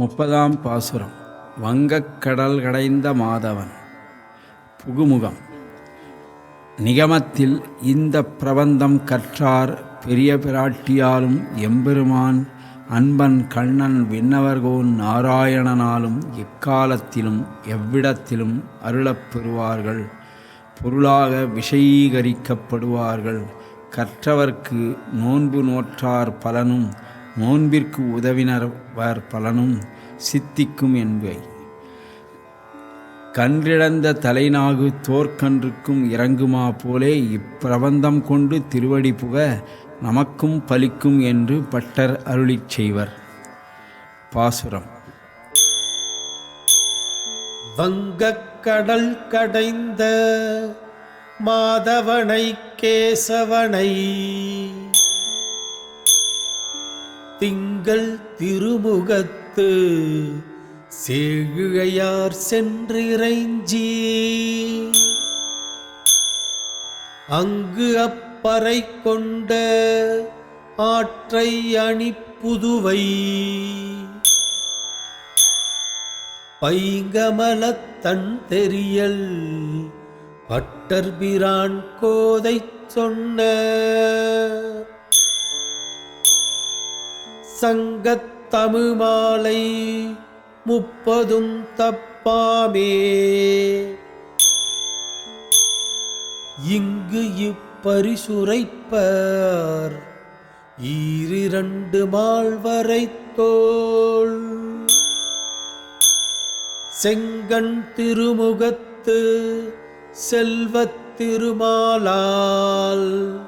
முப்பதாம் பாசுரம். வங்கக்கடல் கடைந்த மாதவன். புகுமுகம். நிகமத்தில் இந்த பிரபந்தம் கற்றார் பெரிய பிராட்டியாலும் எம்பெருமான் அன்பன் கண்ணன் விண்ணவர்கோன் நாராயணனாலும் எக்காலத்திலும் எவ்விடத்திலும் அருளப்பெறுவார்கள் பொருளாக விஷயீகரிக்கப்படுவார்கள். கற்றவர்க்கு நோன்பு நோற்றார் பலனும் நோன்பிற்கு உதவினவர் பலனும் சித்திக்கும் என்பவை கன்றிழந்த தலைநாகு தோற்கன்றுக்கும் இறங்குமா போலே இப்பிரபந்தம் கொண்டு திருவடி புக நமக்கும் பலிக்கும் என்று பட்டர் அருளிச் செய்வர். பாசுரம். வங்கக்கடல் கடைந்த மாதவனை கேசவனை திங்கள் திருமுகத்து சேழிழையார் சென்றிறைஞ்சி. அங்கு அப்பறை கொண்ட ஆற்றை அணிப்புதுவை. பைங்கமலத்தன் தெரியல் பட்டர்பிரான் கோதை சொன்ன. சங்கத்தமிழ் மாலை முப்பதும் தப்பாமே. இங்கு இப்பரிசுரைப்பார் ஈரிரண்டு மால்வரை தோள். செங்கண் திருமுகத்து செல்வத் திருமாலால்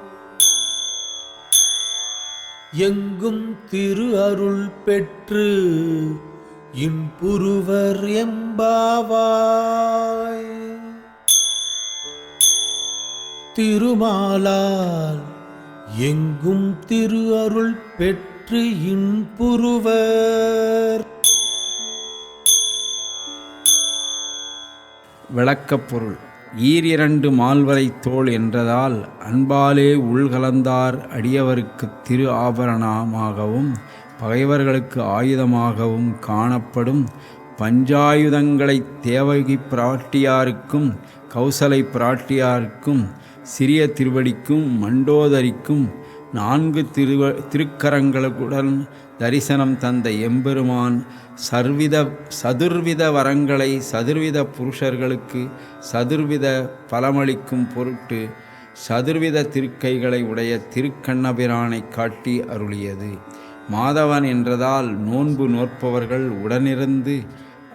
எங்கும் திரு அருள் பெற்று இன்புருவர் எம்பாவாய் திருமாலால் எங்கும் திரு அருள் பெற்று இன்புருவர் விளக்கப்பொருள் ஈரிரண்டு மால்வரை தோல் என்றதால் அன்பாலே உள்கலந்தார் அடியவருக்கு திரு ஆபரணமாகவும் பகைவர்களுக்கு ஆயுதமாகவும் காணப்படும் பஞ்சாயுதங்களை தேவகி பிராட்டியாருக்கும் கௌசலை பிராட்டியாருக்கும் சிறிய திருவடிக்கும் மண்டோதரிக்கும் நான்கு திருவ திருக்கரங்களுடன் தரிசனம் தந்த எம்பெருமான் சர்வித சதுர்வித வரங்களை சதுர்வித புருஷர்களுக்கு சதுர்வித பலமளிக்கும் பொருட்டு சதுர்வித திருக்கைகளை உடைய திருக்கண்ணபிரானை காட்டி அருளியது. மாதவன் என்றதால் நோன்பு நோற்பவர்கள் உடனிருந்து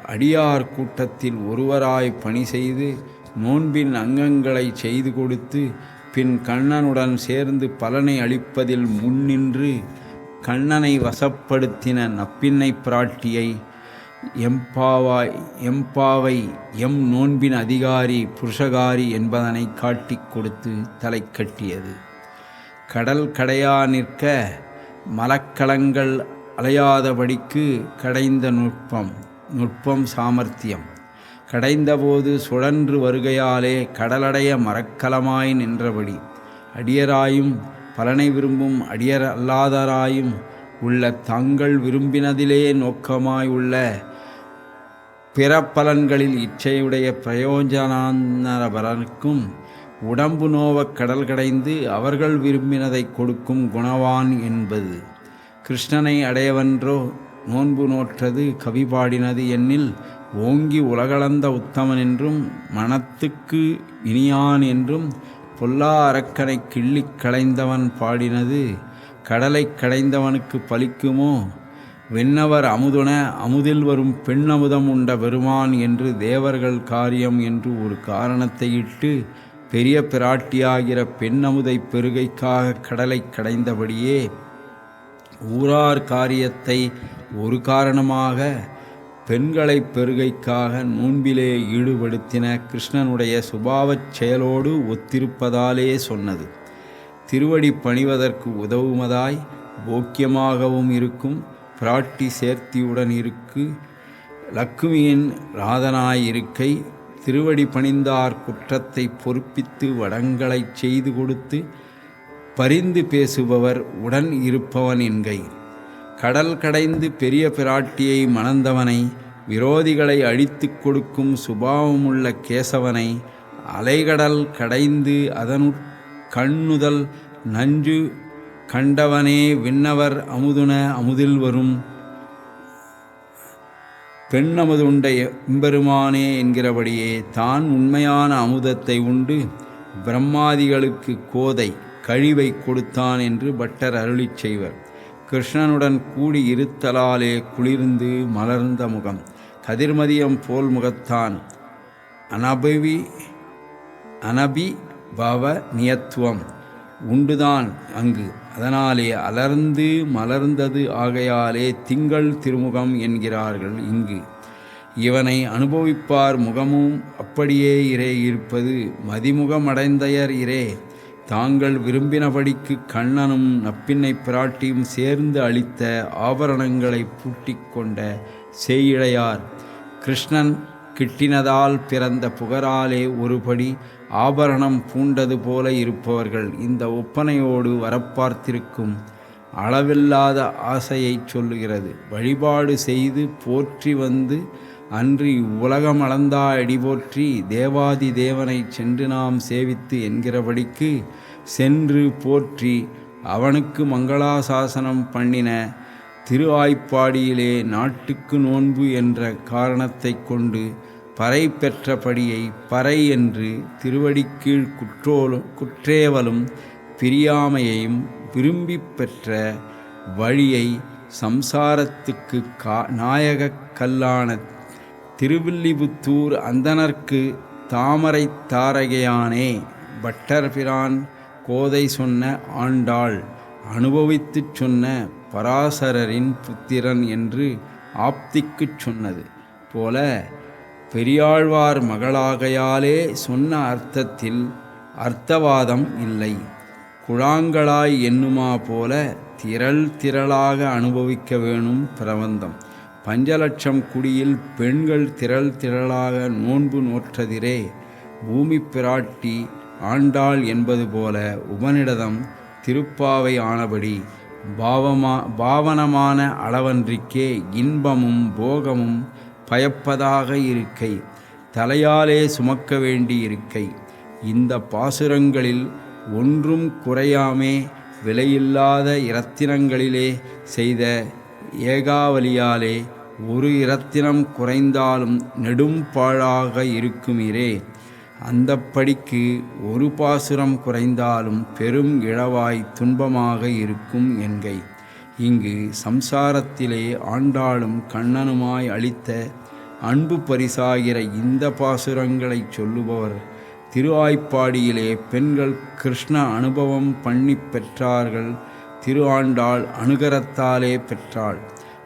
அடியார் கூட்டத்தில் ஒருவராய் பணி செய்து நோன்பின் அங்கங்களை செய்து கொடுத்து பின் கண்ணனுடன் சேர்ந்து பலனை அளிப்பதில் முன்னின்று கண்ணனை வசப்படுத்தின நப்பின்னை பிராட்டியை எம்பாவாய் எம்பாவை எம் நோன்பின் அதிகாரி புருஷகாரி என்பதனை காட்டிக் கொடுத்து தலை கட்டியது. கடல் கடையா நிற்க மலக்கலங்கள் அலையாதபடிக்கு கடைந்த நுட்பம் நுட்பம் சாமர்த்தியம். கடைந்தபோது சுழன்று வருகையாலே கடலடைய மரக்கலமாய் நின்றபடி அடியராயும் பலனை விரும்பும் அடியர் அல்லாதராயும் உள்ள தங்கள் விரும்பினதிலே நோக்கமாய் உள்ள பிற பலன்களில் இச்சையுடைய பிரயோஜனபலனுக்கும் உடம்பு நோவக் கடல் கடைந்து அவர்கள் விரும்பினதை கொடுக்கும் குணவான் என்பது. கிருஷ்ணனை அடையவன்றோ நோன்பு நோற்றது கவி பாடினது என்னில் ஓங்கி உலகளந்த உத்தமன் என்றும் மனத்துக்கு இனியான் என்றும் பொல்லா அரக்கனை கிள்ளி களைந்தவன் பாடினது கடலை கடைந்தவனுக்கு பலிக்குமோ? வெண்ணவர் அமுதுன அமுதில் வரும் பெண்ணமுதம் உண்ட பெருமான் என்று தேவர்கள் காரியம் என்று ஒரு காரணத்தை இட்டு பெரிய பிராட்டியாகிற பெண்ணமுதை பெருகைக்காக கடலை கடைந்தபடியே ஊரார் காரியத்தை ஒரு காரணமாக பெண்களை பெருகைக்காக நோன்பிலே ஈடுபடுத்தின கிருஷ்ணனுடைய சுபாவச் செயலோடு ஒத்திருப்பதாலே சொன்னது. திருவடி பணிவதற்கு உதவுமதாய் போக்கியமாகவும் இருக்கும் பிராட்டி சேர்த்தியுடன் இருக்கு லக்குமியின் ராதனாயிருக்கை திருவடி பணிந்தார் குற்றத்தை பொறுப்பித்து வடங்களைச் செய்து கொடுத்து பரிந்து பேசுபவர் உடன் இருப்பவன் என்கை. கடல் கடைந்து பெரிய பிராட்டியை மணந்தவனை விரோதிகளை அழித்துக் கொடுக்கும் சுபாவமுள்ள கேசவனை அலைகடல் கடைந்து அதனுட் கண்ணுதல் நஞ்சு கண்டவனே விண்ணவர் அமுதுன அமுதில் வரும். பெண்ணமுதுண்டை எம்பெருமானே என்கிறபடியே தான் உண்மையான அமுதத்தை உண்டு. பிரம்மாதிகளுக்கு கோதை கழிவை கொடுத்தான் என்று பட்டர் அருளிச் செய்வர். கிருஷ்ணனுடன் கூடி இருத்தலாலே குளிர்ந்து மலர்ந்த முகம். கதிர்மதியம் போல் முகத்தான். அனபவி அனபி பவ நியத்துவம் உண்டுதான் அங்கு. அதனாலே அலர்ந்து மலர்ந்தது ஆகையாலே திங்கள் திருமுகம் என்கிறார்கள் இங்கு. இவனை அனுபவிப்பார் முகமும் அப்படியே இரே இருப்பது மதிமுகமடைந்தையர் இரே தாங்கள் விரும்பினபடிக்கு கண்ணனும் நப்பின்னை பிராட்டியும் சேர்ந்து அளித்த ஆபரணங்களை பூட்டி கொண்ட சேயிழையார் கிருஷ்ணன் கிட்டினதால் பிறந்த புகராலே ஒருபடி ஆபரணம் பூண்டது போல இருப்பவர்கள் இந்த ஒப்பனையோடு வரப்பார்த்திருக்கும் அளவில்லாத ஆசையைச் சொல்லுகிறது. வழிபாடு செய்து போற்றி வந்து அன்றி உலகம் அளந்தா அடிபோற்றி தேவாதி தேவனை சென்று நாம் சேவித்து என்கிறபடிக்கு சென்று போற்றி அவனுக்கு மங்களாசாசனம் பண்ணின திருவாய்ப்பாடியிலே நாட்டுக்கு நோன்பு என்ற காரணத்தைக் கொண்டு பறை பெற்றபடியை பறை என்று திருவடிக்கீழ் குற்றோலும் குற்றேவலும் பிரியாமையையும் விரும்பிப் பெற்ற வழியை சம்சாரத்துக்கு கா நாயகக் கல்லான திருவில்லிபுத்தூர் அந்தனர்க்கு தாமரை தாரகையானே. பட்டர்பிரான் கோதை சொன்ன ஆண்டாள் அனுபவித்துச் சொன்ன பராசரரின் புத்திரன் என்று ஆப்திக்குச் சொன்னது போல பெரியாழ்வார் மகளாகையாலே சொன்ன அர்த்தத்தில் அர்த்தவாதம் இல்லை. குழாங்களாய் எண்ணுமா போல திரள் திரளாக அனுபவிக்க வேணும் பிரபந்தம். பஞ்சலட்சம் குடியில் பெண்கள் திரள் திரளாக நோன்பு நோற்றதிரே பூமி பிராட்டி ஆண்டாள் என்பது போல உபனிடதம் திருப்பாவை ஆனபடி பாவமா பாவனமான அளவன்றிக்கே இன்பமும் போகமும் பயப்பதாக இருக்கை தலையாலே சுமக்க வேண்டி இருக்கை. இந்த பாசுரங்களில் ஒன்றும் குறையாமே விலையில்லாத இரத்தினங்களிலே செய்த ஏகாவலியாலே ஒரு இரத்தினம் குறைந்தாலும் நெடும் பாழாக இருக்குமிரே. அந்த படிக்கு ஒரு பாசுரம் குறைந்தாலும் பெரும் இழவாய் துன்பமாக இருக்கும் என்கை. இங்கு சம்சாரத்திலே ஆண்டாளும் கண்ணனுமாய் அளித்த அன்பு பரிசாகிற இந்த பாசுரங்களைச் சொல்லுபவர். திருவாய்ப்பாடியிலே பெண்கள் கிருஷ்ண அனுபவம் பண்ணி பெற்றார்கள். திரு ஆண்டாள் அனுகரத்தாலே பெற்றாள்.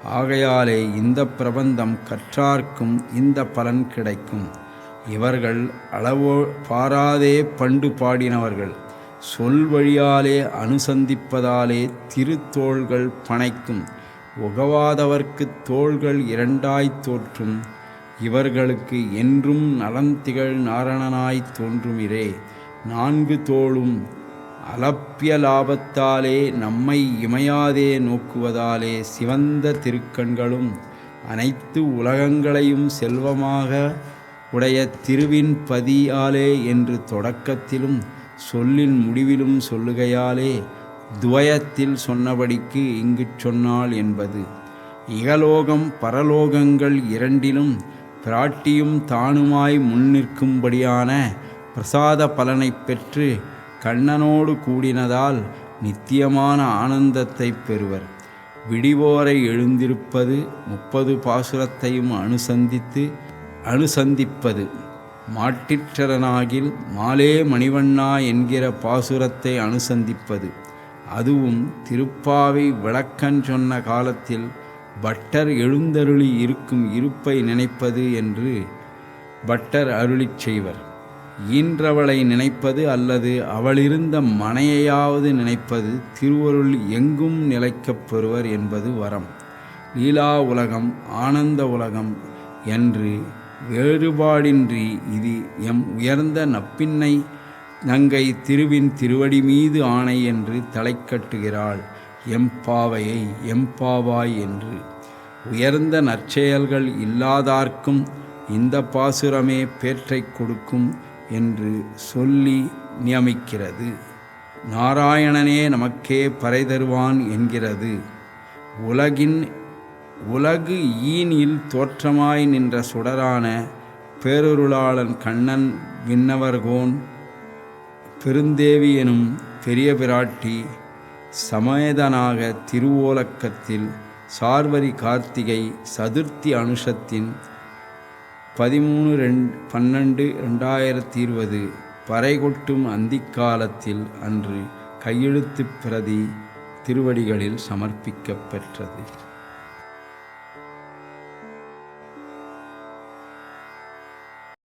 ஆகையாலே இந்த பிரபந்தம் கற்றார்க்கும் இந்த பலன் கிடைக்கும். இவர்கள் அளவோ பாராதே பண்டு பாடினவர்கள். சொல் வழியாலே அனுசந்திப்பதாலே திருத்தோள்கள் பனைக்கும் உகவாதவர்க்கு தோள்கள் இரண்டாய்த் தோற்றும். இவர்களுக்கு என்றும் நலந்திகழ் நாரணனாய்த் தோன்றுமிரே. நான்கு தோளும் அலப்பிய லாபத்தாலே நம்மை இமையாதே நோக்குவதாலே சிவந்த திருக்கண்களும் அனைத்து உலகங்களையும் செல்வமாக உடைய திருவின் பதியாலே என்று தொடக்கத்திலும் சொல்லின் முடிவிலும் சொல்லுகையாலே துவயத்தில் சொன்னபடிக்கு இங்கு சொன்னாள் என்பது. இகலோகம் பரலோகங்கள் இரண்டிலும் பிராட்டியும் தானுமாய் முன்னிற்கும்படியான பிரசாத பலனை பெற்று கண்ணனோடு கூடினதால் நித்தியமான ஆனந்தத்தை பெறுவர். விடிவோரை எழுந்திருப்பது முப்பது பாசுரத்தையும் அனுசந்தித்து அனுசந்திப்பது. மாட்டிற்றரனாகில் மாலே மணிவண்ணா என்கிற பாசுரத்தை அனுசந்திப்பது. அதுவும் திருப்பாவை விளக்கன் சொன்ன காலத்தில் பட்டர் எழுந்தருளி இருக்கும் இருப்பை நினைப்பது என்று பட்டர் அருளிச் செய்வர். ஈன்றவளை நினைப்பது அல்லது அவளிருந்த மனையையாவது நினைப்பது திருவருள் எங்கும் நிலைக்கப் பெறுவர் என்பது வரம். லீலா உலகம் ஆனந்த உலகம் என்று வேறுபாடின்றி இது எம் உயர்ந்த நப்பின்னை நங்கை திருவின் திருவடி மீது ஆணை என்று தலைக்கட்டுகிறாள் எம்பாவையை எம்பாவாய் என்று. உயர்ந்த நற்செயல்கள் இல்லாதார்க்கும் இந்த பாசுரமே பேற்றைக் கொடுக்கும் என்று சொல்லி நியமிக்கிறது. நாராயணனே நமக்கே பறை தருவான் என்கிறது. உலகின் உலகு ஈனில் தோற்றமாய் நின்ற சுடரான பேரொருளாளன் கண்ணன் விண்ணவர்கோன் பெருந்தேவி எனும் பெரிய பிராட்டி சமேதனாக திருவோலக்கத்தில் சார்வரி கார்த்திகை சதுர்த்தி அனுஷத்தின் பதிமூணு ரெண்டு பன்னெண்டு ரெண்டாயிரத்தி இருபது பறைகொட்டும் அந்திக்காலத்தில் அன்று கையெழுத்துப் பிரதி திருவடிகளில் சமர்ப்பிக்கப்பெற்றது.